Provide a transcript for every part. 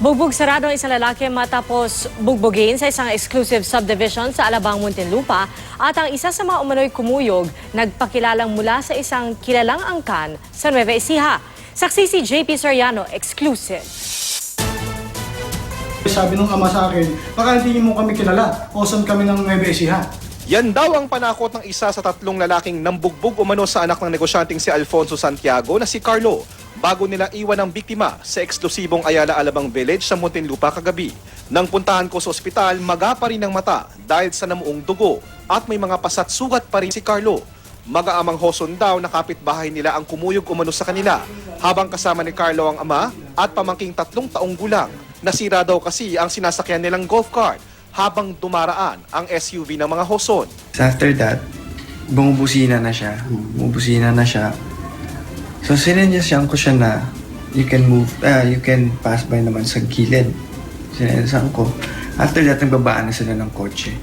Bugbog sarado ang isang lalaki matapos bugbogin sa isang exclusive subdivision sa Alabang, Muntinlupa at ang isa sa mga umano'y kumuyog nagpakilalang mula sa isang kilalang angkan sa Nueva Ecija. Saksi si JP Soriano, exclusive. Sabi nung ama sa akin, baka hindi mo kami kilala. Awesome kami ng Nueva Ecija. Yan daw ang panakot ng isa sa tatlong lalaking nambugbog umano sa anak ng negosyanteng si Alfonso Santiago na si Carlo bago nila iwan ang biktima sa eksklusibong Ayala Alabang Village sa Muntinlupa kagabi. Nang puntahan ko sa ospital, maga pa rin ang mata dahil sa namuong dugo at may mga pasat sugat pa rin si Carlo. Magaamang hoson daw na kapitbahay nila ang kumuyog umano sa kanila habang kasama ni Carlo ang ama at pamangking tatlong taong gulang. Nasira daw kasi ang sinasakyan nilang golf cart habang dumaraan ang SUV ng mga hoson. So after that, bumubusina na siya. Bumubusina na siya. So sinenyasan ko siya na you can move, ah, you can pass by naman sa gilid. Sinenyasan ko. After that, nagbabaan na sila ng kotse.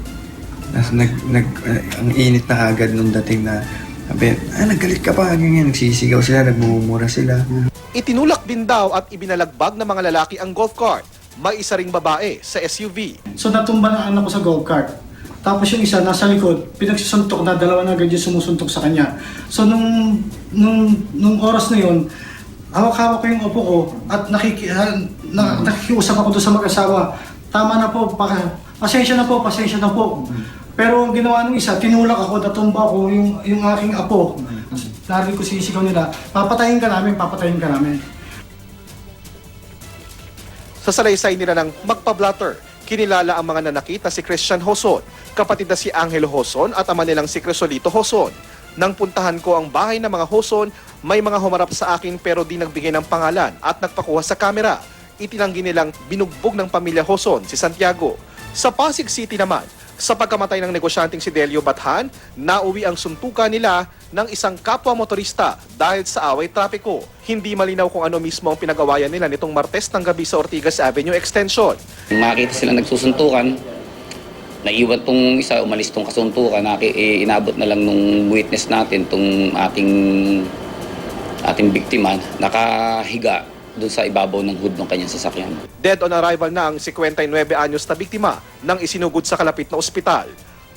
Nas, nag, nag, ah, ang init na agad nung dating na sabi, ah, naggalit ka pa, ganyan. Nagsisigaw sila, nagmumura sila. Itinulak din daw at ibinalagbag ng mga lalaki ang golf cart. May isa ring babae sa SUV. So natumba na anak ko sa golf cart. Tapos yung isa nasa likod, pinagsusuntok na dalawa na agad yung sumusuntok sa kanya. So nung, nung, nung oras na yun, hawak-hawak ko yung opo ko at nakiki, ah, na, nakikiusap ako doon sa mag-asawa. Tama na po, pa, pasensya na po, pasensya na po. Pero ang ginawa ng isa, tinulak ako, natumba ko yung, yung aking apo. Narinig ko sisigaw nila, papatayin ka namin, papatayin ka namin. Sa salaysay nila ng magpa-blatter, kinilala ang mga nanakit na si Christian Hoson, kapatid na si Angelo Hoson at ama nilang si Crisolito Hoson. Nang puntahan ko ang bahay ng mga Hoson, may mga humarap sa akin pero di nagbigay ng pangalan at nagpakuha sa kamera. Itinanggi nilang binugbog ng pamilya Hoson si Santiago. Sa Pasig City naman, sa pagkamatay ng negosyanteng si Delio Bathan, nauwi ang suntukan nila ng isang kapwa motorista dahil sa away trapiko. Hindi malinaw kung ano mismo ang pinagawayan nila nitong Martes ng gabi sa Ortigas Avenue Extension. Makita sila nagsusuntukan, naiwan tong isa, umalis tong kasuntukan, naki, eh, inabot na lang nung witness natin, tong ating ating biktima, nakahiga doon sa ibabaw ng hood ng kanyang sasakyan. Dead on arrival na ang 59 anyos na biktima nang isinugod sa kalapit na ospital.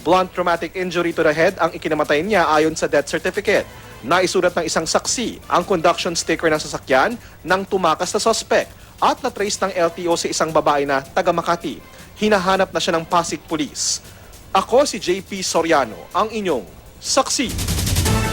Blunt traumatic injury to the head ang ikinamatay niya ayon sa death certificate. Naisulat ng isang saksi ang conduction sticker ng sasakyan nang tumakas na suspect at na-trace ng LTO sa isang babae na taga Makati. Hinahanap na siya ng Pasig Police. Ako si JP Soriano, ang inyong saksi.